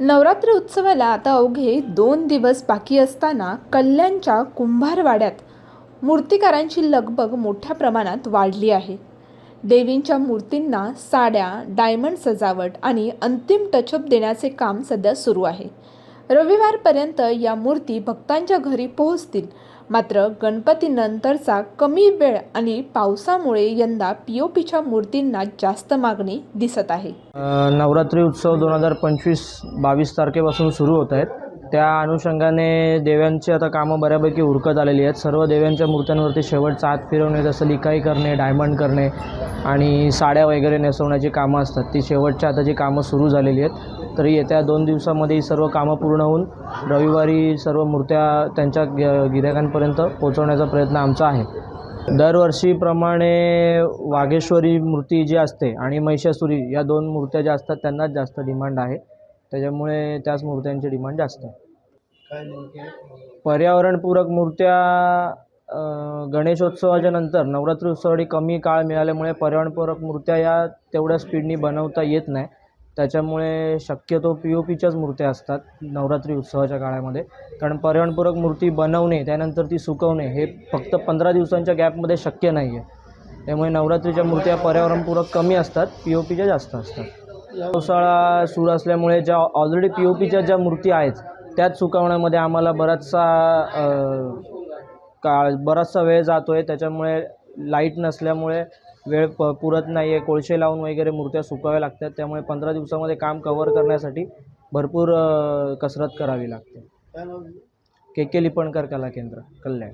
नवरात्र उत्सवाला आता अवघे दोन दिवस बाकी असताना कल्याणच्या कुंभारवाड्यात मूर्तिकारांची लगबग मोठ्या प्रमाणात वाढली आहे. देवींच्या मूर्तींना साड्या डायमंड सजावट आणि अंतिम टचअप देण्याचे काम सध्या सुरू आहे. रविवारपर्यंत या मूर्ती भक्तांच्या घरी पोहोचतील मात्र गणपतीनंतरचा कमी वेळ आणि पावसामुळे यंदा पी ओ पीच्या मूर्तींना जास्त मागणी दिसत आहे. नवरात्री उत्सव दोन हजार पंचवीस बावीस तारखेपासून सुरू होत आहेत. त्या अनुषंगाने देव्यांची आता कामं बऱ्यापैकी उरकत आलेली आहेत. सर्व देव्यांच्या मूर्त्यांवरती शेवटचा हात फिरवणे जसं लिकाई करणे डायमंड करणे आणि साड्या वगैरे नेसवण्याची कामं असतात. ती शेवटच्या हाताची कामं सुरू झालेली आहेत तरी येत्या दोन दिवसामध्ये ही सर्व कामं पूर्ण होऊन रविवारी सर्व मूर्त्या त्यांच्या ग गिऱ्हाईकांपर्यंत पोहोचवण्याचा प्रयत्न आमचा आहे. दरवर्षीप्रमाणे वाघेश्वरी मूर्ती जी असते आणि महिषासुरी या दोन मूर्त्या ज्या असतात त्यांनाच जास्त डिमांड आहे. त्याच्यामुळे त्याच मूर्त्यांची डिमांड जास्त आहे. पर्यावरणपूरक मूर्त्या गणेशोत्सवाच्या नंतर नवरात्री उत्सवासाठी कमी काळ मिळाल्यामुळे पर्यावरणपूरक मूर्त्या या तेवढ्या स्पीडनी बनवता येत नाही. त्याच्यामुळे शक्यतो पी ओ पीच्याच मूर्त्या असतात नवरात्री उत्सवाच्या काळामध्ये. कारण पर्यावरणपूरक मूर्ती बनवणे त्यानंतर ती सुकवणे हे फक्त पंधरा दिवसांच्या गॅपमध्ये शक्य नाही आहे त्यामुळे नवरात्रीच्या मूर्त्या पर्यावरणपूरक कमी असतात पी ओ पीच्या जास्त असतात. पावसाळा सुरू असल्यामुळे ज्या ऑलरेडी पी ओ पीच्या ज्या मूर्ती आहेत त्याच सुकवण्यामध्ये आम्हाला बराचसा काळ बराचसा वेळ जातो आहे त्याच्यामुळे लाइट नसल्यामुळे वेळ प पुरत नाही आहे कोळशे लावून वगैरे मूर्त्या सुकाव्या लागतात. त्यामुळे पंधरा दिवसामध्ये काम कवर करण्यासाठी भरपूर कसरत करावी लागते. के के लिपणकर कला केंद्र कल्याण.